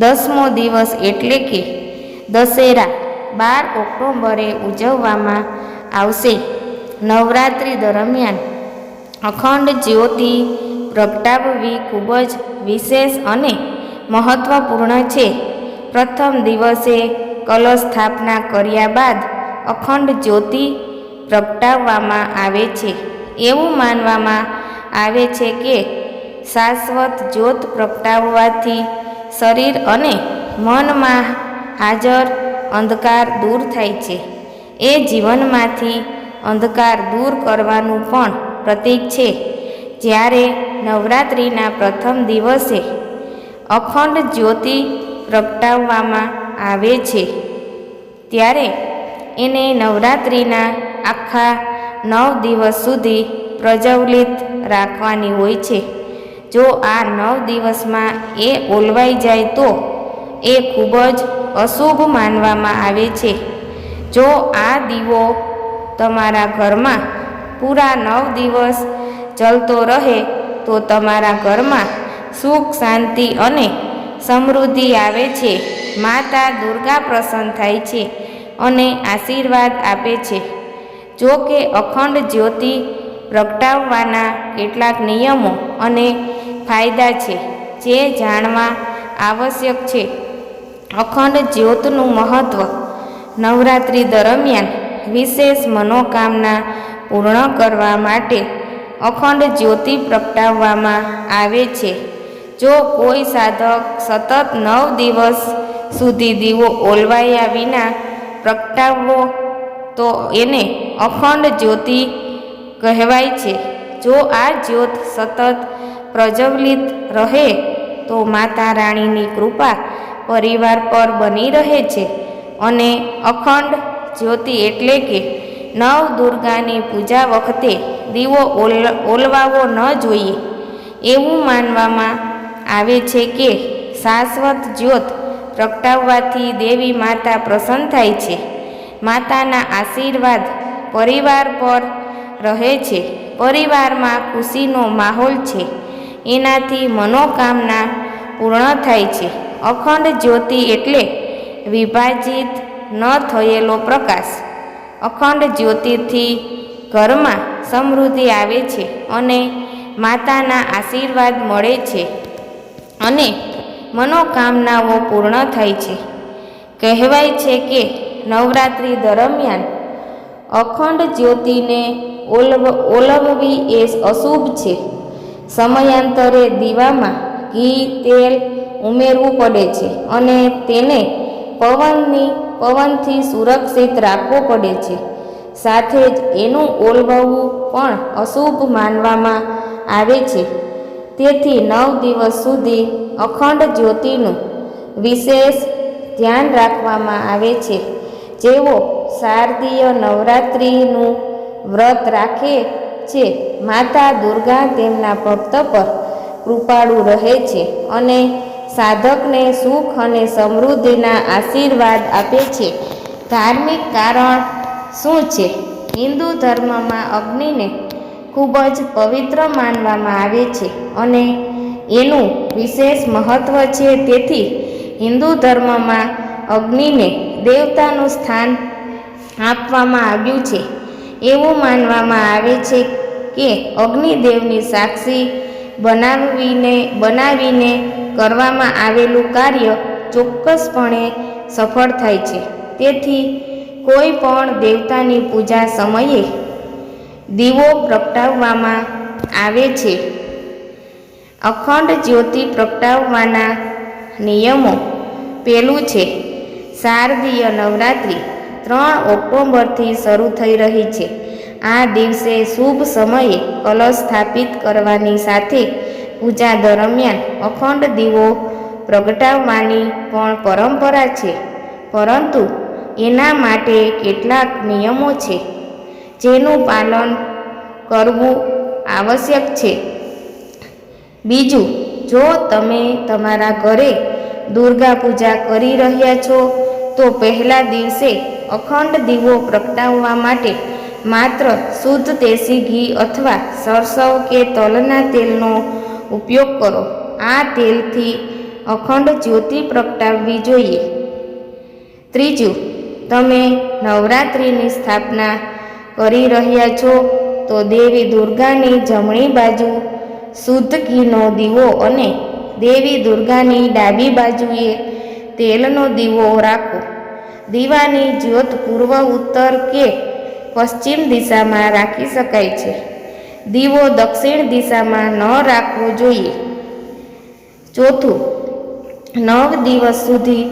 દસમો દિવસ એટલે કે દશેરા બાર ઓક્ટોબરે ઉજવવામાં આવશે. નવરાત્રિ દરમિયાન અખંડ જ્યોતિ પ્રગટાવવી ખૂબ જ વિશેષ અને મહત્વપૂર્ણ છે. પ્રથમ દિવસે કલશ સ્થાપના કર્યા બાદ અખંડ જ્યોતિ પ્રગટાવવામાં આવે છે. એવું માનવામાં આવે છે કે શાશ્વત જ્યોત પ્રગટાવવાથી શરીર અને મનમાં હાજર અંધકાર દૂર થાય છે. એ જીવનમાંથી અંધકાર દૂર કરવાનું પણ પ્રતીક છે. જ્યારે નવરાત્રિના પ્રથમ દિવસે અખંડ જ્યોતિ પ્રગટાવવામાં આવે છે, ત્યારે એને નવરાત્રિના આખા નવ દિવસ સુધી પ્રજ્વલિત રાખવાની હોય છે. જો આ નવ દિવસમાં એ ઓલવાઈ જાય તો એ ખૂબ જ અશુભ માનવામાં આવે છે. જો આ દીવો તમારા ઘરમાં પૂરા નવ દિવસ જલતો રહે તો તમારા ઘરમાં સુખ, શાંતિ અને સમૃદ્ધિ આવે છે. માતા દુર્ગા પ્રસન્ન થાય છે અને આશીર્વાદ આપે છે. જો કે અખંડ જ્યોતિ પ્રગટાવવાના કેટલાક નિયમો અને ફાયદા છે, જે જાણવા આવશ્યક છે. અખંડ જ્યોતનું મહત્ત્વ નવરાત્રિ દરમિયાન વિશેષ મનોકામના પૂર્ણ કરવા માટે અખંડ જ્યોતિ પ્રગટાવવામાં આવે છે. જો કોઈ સાધક સતત નવ દિવસ સુધી દીવો ઓલવાયા વિના પ્રગટાવવો, તો એને અખંડ જ્યોતિ કહેવાય છે. જો આ જ્યોત સતત પ્રજ્વલિત રહે તો માતા રાણીની કૃપા પરિવાર પર બની રહે છે. અને અખંડ જ્યોતિ એટલે કે નવ દુર્ગાની પૂજા વખતે દીવો ઓલ, ઓલવાવો ન જોઈએ. એવું માનવામાં આવે છે કે શાશ્વત જ્યોત પ્રગટાવવાથી દેવી માતા પ્રસન્ન થાય છે. માતાના આશીર્વાદ પરિવાર પર રહે છે. પરિવારમાં ખુશીનો માહોલ છે. એનાથી મનોકામના પૂર્ણ થાય છે. અખંડ જ્યોતિ એટલે વિભાજિત ન થયેલો પ્રકાશ. અખંડ જ્યોતિથી ઘરમાં સમૃદ્ધિ આવે છે અને માતાના આશીર્વાદ મળે છે અને મનોકામનાઓ પૂર્ણ થાય છે. કહેવાય છે કે નવરાત્રિ દરમિયાન અખંડ જ્યોતિને ઓલવ, ઓલવવી એ અશુભ છે. સમયાંતરે દીવામાં ઘી, તેલ ઉમેરવું પડે છે અને તેને પવનની, પવનથી સુરક્ષિત રાખવો પડે છે. સાથે જ એનું ઓલવવું પણ અશુભ માનવામાં આવે છે. તેથી નવ દિવસ સુધી અખંડ જ્યોતિનું વિશેષ ધ્યાન રાખવામાં આવે છે. જેઓ શારદીય નવરાત્રિનું વ્રત રાખે છે માતા દુર્ગા તેમના ભક્ત પર કૃપાળુ રહે છે અને સાધકને સુખ અને સમૃદ્ધિના આશીર્વાદ આપે છે. ધાર્મિક કારણ શું છે? હિન્દુ ધર્મમાં અગ્નિને ખૂબ જ પવિત્ર માનવામાં આવે છે અને એનું વિશેષ મહત્ત્વ છે. તેથી હિન્દુ ધર્મમાં અગ્નિને દેવતાનું સ્થાન આપવામાં આવ્યું છે. એવું માનવામાં આવે છે કે અગ્નિદેવની સાક્ષી બનાવીને બનાવીને કરવામાં આવેલું કાર્ય ચોક્કસપણે સફળ થાય છે. તેથી કોઈ પણ દેવતાની પૂજા સમયે દીવો પ્રગટાવવામાં આવે છે. અખંડ જ્યોતિ પ્રગટાવવાના નિયમો પેલું છે, શારદીય નવરાત્રિ. ત્રણ ઓક્ટોબરથી શરૂ થઈ રહી છે. આ દિવસે શુભ સમયે કલશ સ્થાપિત કરવાની સાથે પૂજા દરમિયાન અખંડ દીવો પ્રગટાવવાની પણ પરંપરા છે. પરંતુ એના માટે કેટલાક નિયમો છે. જેનું પાલન કરવું આવશ્યક છે. બીજું, જો તમે તમારા ઘરે દુર્ગા પૂજા કરી રહ્યા છો, તો પહેલા દિવસે અખંડ દીવો પ્રગટાવવા માટે માત્ર શુદ્ધ દેશી ઘી અથવા સરસવ કે તલના તેલનો ઉપયોગ કરો. આ તેલથી અખંડ જ્યોતિ પ્રગટાવવી જોઈએ. ત્રીજું, તમે નવરાત્રિની સ્થાપના કરી રહ્યા છો તો દેવી દુર્ગાની જમણી બાજુ શુદ્ધ ઘીનો દીવો અને દેવી દુર્ગાની ડાબી બાજુએ તેલનો દીવો રાખો. દીવાની જ્યોત પૂર્વ ઉત્તર કે પશ્ચિમ દિશામાં રાખી શકાય છે. દીવો દક્ષિણ દિશામાં ન રાખવો જોઈએ. ચોથું, નવ દિવસ સુધી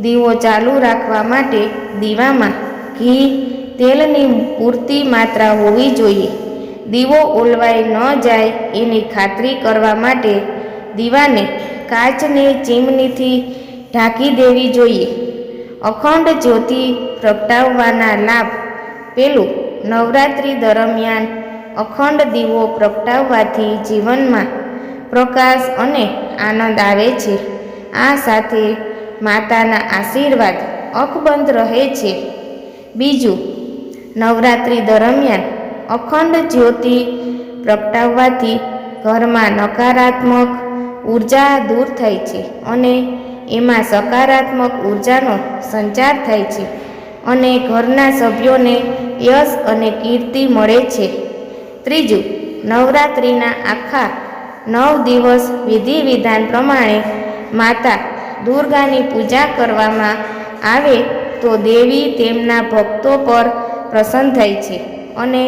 દીવો ચાલુ રાખવા માટે દીવામાં ઘી, તેલની પૂરતી માત્રા હોવી જોઈએ. દીવો ઓલવાઈ ન જાય એની ખાતરી કરવા માટે દીવાને કાચની ચીમનીથી ઢાંકી દેવી જોઈએ. અખંડ જ્યોતિ પ્રગટાવવાના લાભ પેલું નવરાત્રિ દરમિયાન અખંડ દીવો પ્રગટાવવાથી જીવનમાં પ્રકાશ અને આનંદ આવે છે. આ સાથે માતાના આશીર્વાદ અકબંધ રહે છે. બીજું, નવરાત્રિ દરમિયાન અખંડ જ્યોતિ પ્રગટાવવાથી ઘરમાં નકારાત્મક ઊર્જા દૂર થાય છે અને એમાં સકારાત્મક ઉર્જાનો સંચાર થાય છે અને ઘરના સભ્યોને યશ અને કીર્તિ મળે છે. ત્રીજું, નવરાત્રિના આખા નવ દિવસ વિધિ વિધાન પ્રમાણે માતા દુર્ગાની પૂજા કરવામાં આવે તો દેવી તેમના ભક્તો પર પ્રસન્ન થાય છે અને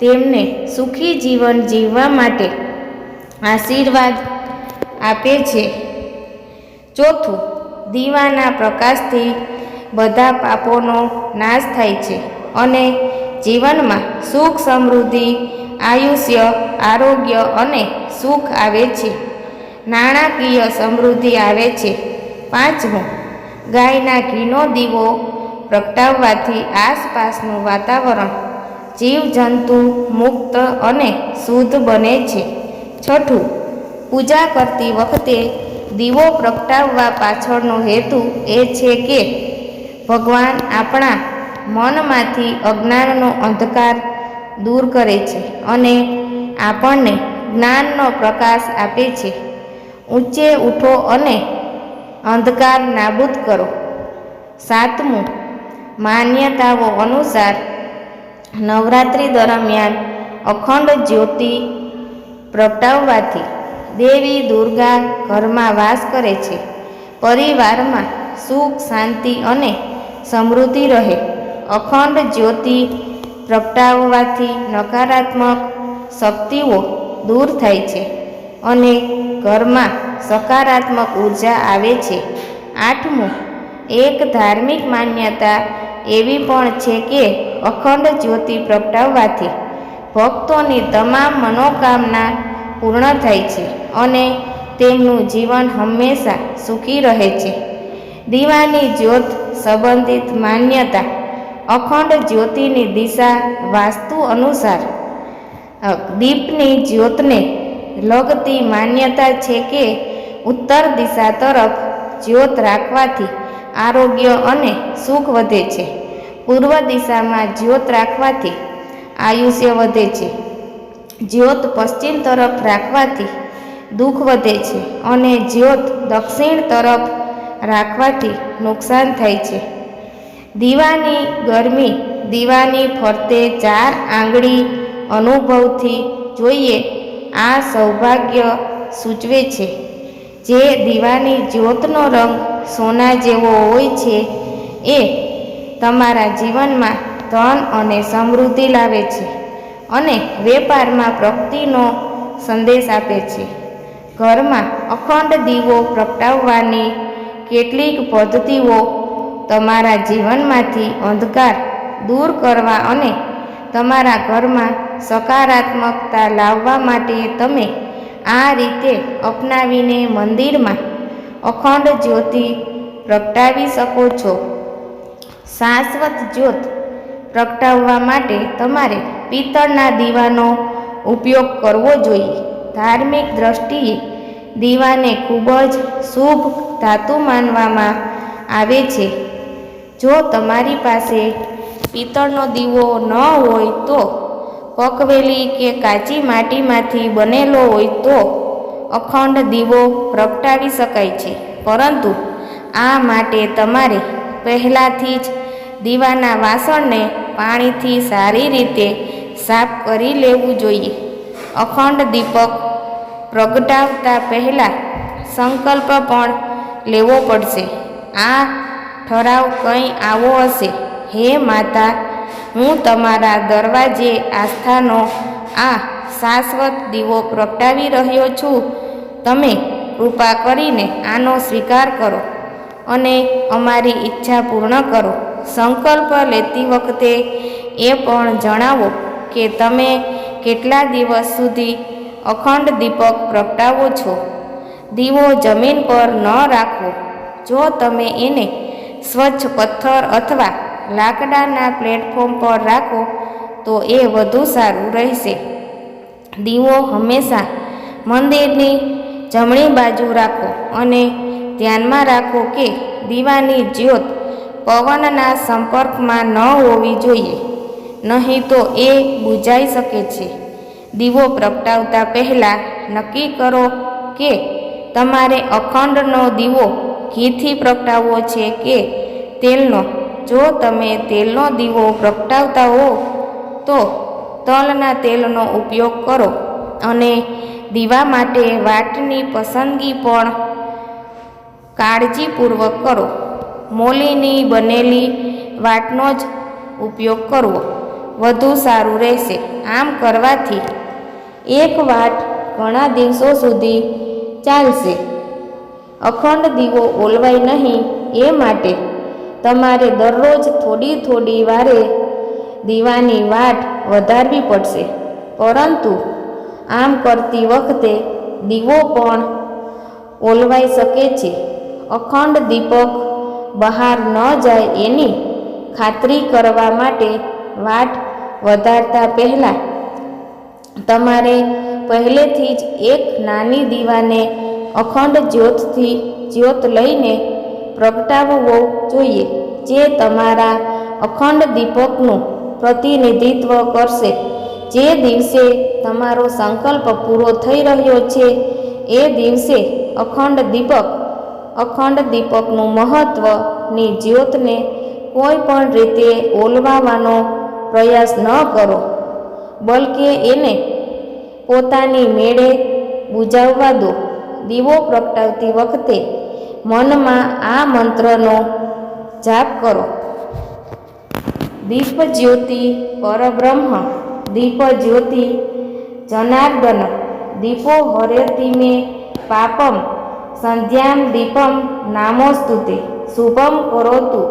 તેમને સુખી જીવન જીવવા માટે આશીર્વાદ આપે છે. ચોથું, દીવાના પ્રકાશથી બધા પાપોનો નાશ થાય છે અને જીવનમાં સુખ સમૃદ્ધિ, આયુષ્ય, આરોગ્ય અને સુખ આવે છે. નાણાકીય સમૃદ્ધિ આવે છે. પાંચમું, ગાયના ઘીનો દીવો પ્રગટાવવાથી આસપાસનું વાતાવરણ જીવજંતુ મુક્ત અને શુદ્ધ બને છે. છઠ્ઠું, પૂજા કરતી વખતે દીવો પ્રગટાવવા પાછળનો હેતુ એ છે કે ભગવાન આપણા મનમાંથી અજ્ઞાનનો અંધકાર દૂર કરે છે અને આપણને જ્ઞાનનો પ્રકાશ આપે છે. ઊંચે ઉઠો અને અંધકાર નાબૂદ કરો. સાતમું, માન્યતાઓ અનુસાર નવરાત્રિ દરમિયાન અખંડ જ્યોતિ પ્રગટાવવાથી દેવી દુર્ગા ઘરમાં વાસ કરે છે. પરિવારમાં સુખ, શાંતિ અને સમૃદ્ધિ રહે. અખંડ જ્યોતિ પ્રગટાવવાથી નકારાત્મક શક્તિઓ દૂર થાય છે અને ઘરમાં સકારાત્મક ઊર્જા આવે છે. આઠમું, એક ધાર્મિક માન્યતા એવી પણ છે કે અખંડ જ્યોતિ પ્રગટાવવાથી ભક્તોની તમામ મનોકામના પૂર્ણ થાય છે અને તેમનું જીવન હંમેશા સુખી રહે છે. દીવાની જ્યોત સંબંધિત માન્યતા અખંડ જ્યોતિની દિશા વાસ્તુ અનુસાર દીપની જ્યોતને લગતી માન્યતા છે કે ઉત્તર દિશા તરફ જ્યોત રાખવાથી આરોગ્ય અને સુખ વધે છે. પૂર્વ દિશામાં જ્યોત રાખવાથી આયુષ્ય વધે છે. જ્યોત પશ્ચિમ તરફ રાખવાથી દુઃખ વધે છે અને જ્યોત દક્ષિણ તરફ રાખવાથી નુકસાન થાય છે. દીવાની ગરમી, દીવાની ફરતે ચાર આંગળી અનુભવથી જોઈએ, આ સૌભાગ્ય સૂચવે છે. જે દીવાની જ્યોતનો રંગ સોના જેવો હોય છે, એ તમારા જીવનમાં ધન અને સમૃદ્ધિ લાવે છે. અને વેપારમાં પ્રગતિનો સંદેશ આપે છે. ઘરમાં અખંડ દીવો પ્રગટાવવાની કેટલીક પદ્ધતિઓ તમારા જીવનમાંથી અંધકાર દૂર કરવા અને તમારા ઘરમાં સકારાત્મકતા લાવવા માટે તમે આ રીતે અપનાવીને મંદિરમાં અખંડ જ્યોતિ પ્રગટાવી શકો છો. શાશ્વત જ્યોત પ્રગટાવવા માટે તમારે પિત્તળના દીવાનો ઉપયોગ કરવો જોઈએ. ધાર્મિક દ્રષ્ટિએ દીવાને ખૂબ જ શુભ ધાતુ માનવામાં આવે છે. જો તમારી પાસે પિત્તળનો દીવો ન હોય તો પકવેલી કે કાચી માટીમાંથી બનેલો હોય તો અખંડ દીવો પ્રગટાવી શકાય છે. પરંતુ આ માટે તમારે પહેલાંથી જ દીવાના વાસણને પાણીથી સારી રીતે સાફ કરી લેવું જોઈએ. અખંડ દીપક પ્રગટાવતા પહેલાં સંકલ્પ પણ લેવો પડશે. આ ઠરાવ કંઈ આવો હશે? હે માતા, હું તમારા દરવાજે આસ્થાનો આ શાશ્વત દીવો પ્રગટાવી રહ્યો છું. તમે કૃપા કરીને આનો સ્વીકાર કરો અને અમારી ઈચ્છા પૂર્ણ કરો. સંકલ્પ લેતી વખતે એ પણ જણાવો. કે તમે કેટલા દિવસ સુધી અખંડ દીપક પ્રગટાવો છો? દીવો જમીન પર ન રાખવો જો તમે એને સ્વચ્છ પથ્થર અથવા લાકડાના પ્લેટફોર્મ પર રાખો, તો એ વધુ સારું રહેશે. દીવો હંમેશા મંદિરની જમણી બાજુ રાખો અને ધ્યાનમાં રાખો કે દીવાની જ્યોત પવનના સંપર્કમાં ન હોવી જોઈએ. નહીં તો એ બુજાઈ શકે છે. દીવો પ્રગટાવતા પહેલાં નક્કી કરો કે તમારે અખંડનો દીવો ઘીથી પ્રગટાવવો છે કે તેલનો. જો તમે તેલનો દીવો પ્રગટાવતા હો, તો તલના તેલનો ઉપયોગ કરો અને દીવા માટે વાટની પસંદગી પણ કાળજીપૂર્વક કરો. મોલીની બનેલી વાટનો જ ઉપયોગ કરવો. વધુ સારું રહેશે. આમ કરવાથી એક વાટ ઘણા દિવસો સુધી ચાલશે. અખંડ દીવો ઓલવાય નહીં, એ માટે તમારે દરરોજ થોડી થોડી વારે દીવાની વાટ વધારવી પડશે. પરંતુ આમ કરતી વખતે દીવો પણ ઓલવાઈ શકે છે. અખંડ દીપક બહાર ન જાય એની ખાતરી કરવા માટે વાટ વધારતા પહેલાં તમારે પહેલેથી જ એક નાની દીવાને અખંડ જ્યોતથી જ્યોત લઈને પ્રગટાવવો જોઈએ, જે તમારા અખંડ દીપકનું પ્રતિનિધિત્વ કરશે. જે દિવસે તમારો સંકલ્પ પૂરો થઈ રહ્યો છે, એ દિવસે અખંડ દીપક, અખંડ દીપકનું મહત્ત્વની જ્યોતને કોઈ પણ રીતે ઓલવાવાનો પ્રયાસ ન કરો, બલકે એને પોતાની મેળે બુજાવવા દો. દીવો પ્રગટાવતી વખતે મનમાં આ મંત્રનો જાપ કરો. દીપ જ્યોતિ પરબ્રહ્મ દીપ જ્યોતિ જનાર્દન, દીપો હરેતિ મે પાપમ, સંધ્યામ દીપમ નામોસ્તુતે, શુભમ કરોતુ,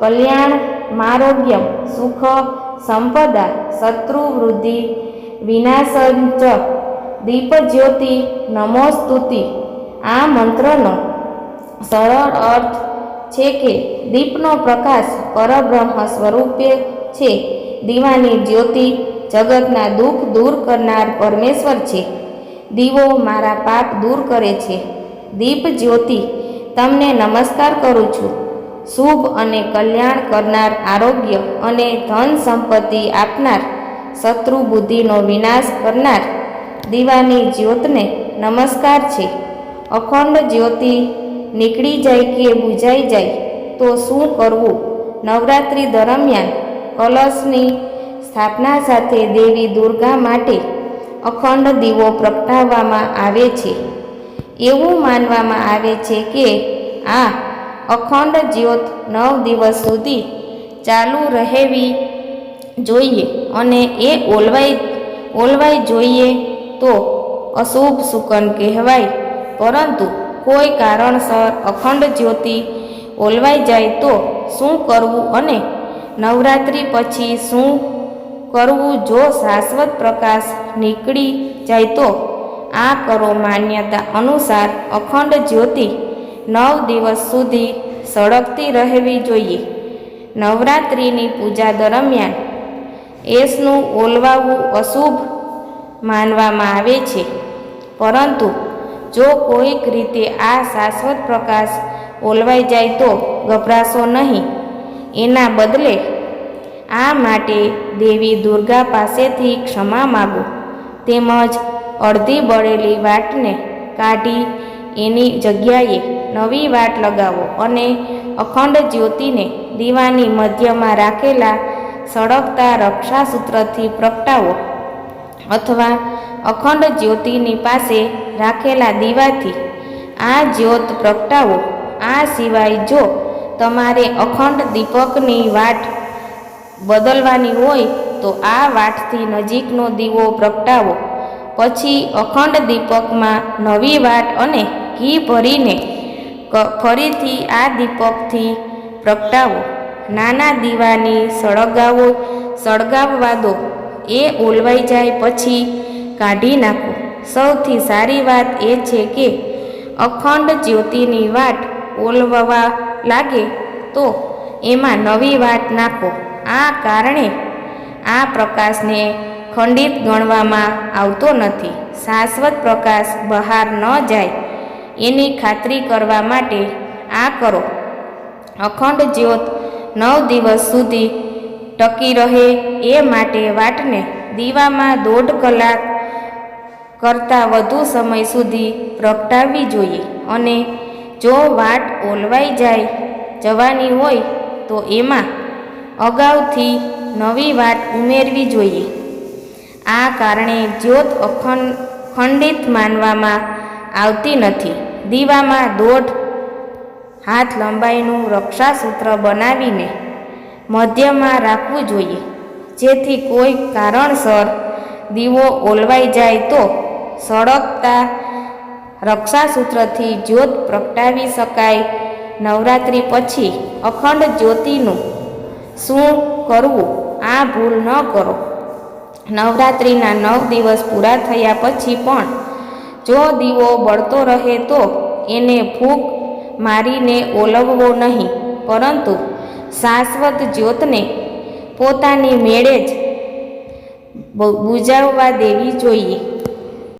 કલ્યાણ મારોગ્યમ, સુખ સંપદા શત્રુવૃદ્ધિ વિનાશંચ, દીપજ્યોતિ, નમોસ્તુતિ. આ મંત્રનો સરળ અર્થ છે કે દીપનો પ્રકાશ પરબ્રહ્મ સ્વરૂપે છે. દીવાની જ્યોતિ જગતના દુઃખ દૂર કરનાર પરમેશ્વર છે. દીવો મારા પાપ દૂર કરે છે. દીપ જ્યોતિ તમને નમસ્કાર કરું છું. શુભ અને કલ્યાણ કરનાર આરોગ્ય અને ધન સંપત્તિ આપનાર શત્રુ બુદ્ધિનો વિનાશ કરનાર દીવાની જ્યોતને નમસ્કાર છે. અખંડ જ્યોતિ નીકળી જાય કે બુજાઈ જાય, તો શું કરવું? નવરાત્રિ દરમિયાન કલશની સ્થાપના સાથે દેવી દુર્ગા માટે અખંડ દીવો પ્રગટાવવામાં આવે છે. એવું માનવામાં આવે છે કે આ અખંડ જ્યોત નવ દિવસ સુધી ચાલુ રહેવી જોઈએ અને એ ઓલવાઈ ઓલવાઈ જોઈએ તો અશુભ સુકન કહેવાય. પરંતુ કોઈ કારણસર અખંડ જ્યોતિ ઓલવાઈ જાય તો શું કરવું અને નવરાત્રિ પછી શું કરવું? જો શાશ્વત પ્રકાશ નીકળી જાય તો આ કરો માન્યતા અનુસાર અખંડ જ્યોતિ નવ દિવસ સુધી સળગતી રહેવી જોઈએ. નવરાત્રિની પૂજા દરમિયાન એસનું ઓલવાવું અશુભ માનવામાં આવે છે. પરંતુ જો કોઈક રીતે આ શાશ્વત પ્રકાશ ઓલવાઈ જાય તો ગભરાશો નહીં. એના બદલે આ માટે દેવી દુર્ગા પાસેથી ક્ષમા માગો. તેમજ અડધી બળેલી વાટને કાઢી એની જગ્યાએ નવી વાટ લગાવો અને અખંડ જ્યોતિને દીવાની મધ્યમાં રાખેલા સળગતા રક્ષાસૂત્રથી પ્રગટાવો. અથવા અખંડ જ્યોતિની પાસે રાખેલા દીવાથી આ જ્યોત પ્રગટાવો. આ સિવાય જો તમારે અખંડ દીપકની વાટ બદલવાની હોય તો આ વાટથી નજીકનો દીવો પ્રગટાવો. પછી અખંડ દીપકમાં નવી વાટ અને ઘી ભરીને ફરીથી આ દીપકથી પ્રગટાવો. નાના દીવાની સળગાવો, સળગાવવા દો. એ ઓલવાઈ જાય પછી કાઢી નાખો. સૌથી સારી વાત એ છે કે અખંડ જ્યોતિની વાટ ઓલવવા લાગે તો એમાં નવી વાટ નાખો. આ કારણે આ પ્રકાશને ખંડિત ગણવામાં આવતો નથી. શાશ્વત પ્રકાશ બહાર ન જાય. એની ખાતરી કરવા માટે આ કરો. અખંડ જ્યોત નવ દિવસ સુધી ટકી રહે એ માટે વાટને દીવામાં દોઢ કલાક કરતાં વધુ સમય સુધી પ્રગટાવવી જોઈએ અને જો વાટ ઓલવાઈ જાય જવાની હોય તો એમાં અગાઉથી નવી વાટ ઉમેરવી જોઈએ. આ કારણે જ્યોત અખંડ ખંડિત માનવામાં આવતી નથી. દીવામાં દોઢ હાથ લંબાઈનું રક્ષાસૂત્ર બનાવીને મધ્યમાં રાખવું જોઈએ. જેથી કોઈ કારણસર દીવો ઓલવાઈ જાય તો સળગતા રક્ષાસૂત્રથી જ્યોત પ્રગટાવી શકાય. નવરાત્રિ પછી અખંડ જ્યોતિનું શું કરવું? આ ભૂલ ન કરો. નવરાત્રિના નવ દિવસ પૂરા થયા પછી પણ જો દીવો બળતો રહે તો એને ફૂંક મારીને ઓલવવો નહીં. પરંતુ શાશ્વત જ્યોતને પોતાની મેળે જ બુજાવવા દેવી જોઈએ.